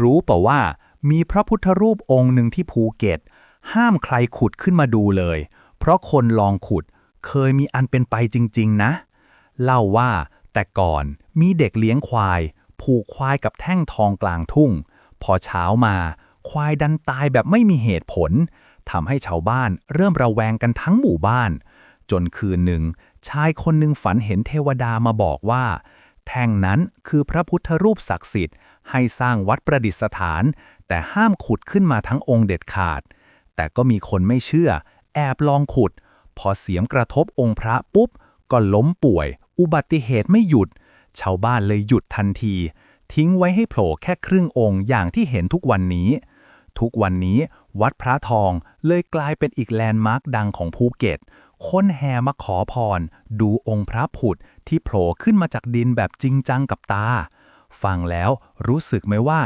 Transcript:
รู้เปล่าว่ามีพระพุทธรูปองค์หนึ่งที่ภูเก็ต ห้ามใครขุดขึ้นมาดูเลย เพราะคนลองขุดเคยมีอันเป็นไปจริง ๆ นะ เล่าว่าแต่ก่อนมีเด็กเลี้ยงควาย ผูกควายกับแท่งทองกลางทุ่ง พอเช้ามา ควายดันตายแบบไม่มีเหตุผลทำให้ชาวบ้านเริ่มระแวงกันทั้งหมู่บ้าน จนคืนหนึ่งชายคนหนึ่งฝันเห็นเทวดามาบอกว่า แท่งนั้นคือพระพุทธรูปศักดิ์สิทธิ์ ให้สร้างวัดประดิษฐาน แต่ห้ามขุดขึ้นมาทั้งองค์เด็ดขาด แต่ก็มีคนไม่เชื่อ แอบลองขุด พอเสียมกระทบองค์พระปุ๊บ ก็ล้มป่วย อุบัติเหตุไม่หยุด ชาวบ้านเลยหยุดทันที ทิ้งไว้ให้โผล่แค่ครึ่งองค์อย่างที่เห็นทุกวันนี้ ทุกวันนี้วัดพระทองเลยกลายเป็นอีกแลนด์มาร์คดังของภูเก็ต คนแห่มาขอพร ดูองค์พระผุดที่โผล่ขึ้นมาจากดินแบบจริงจังกับตา ฟังแล้วรู้สึกไหมว่า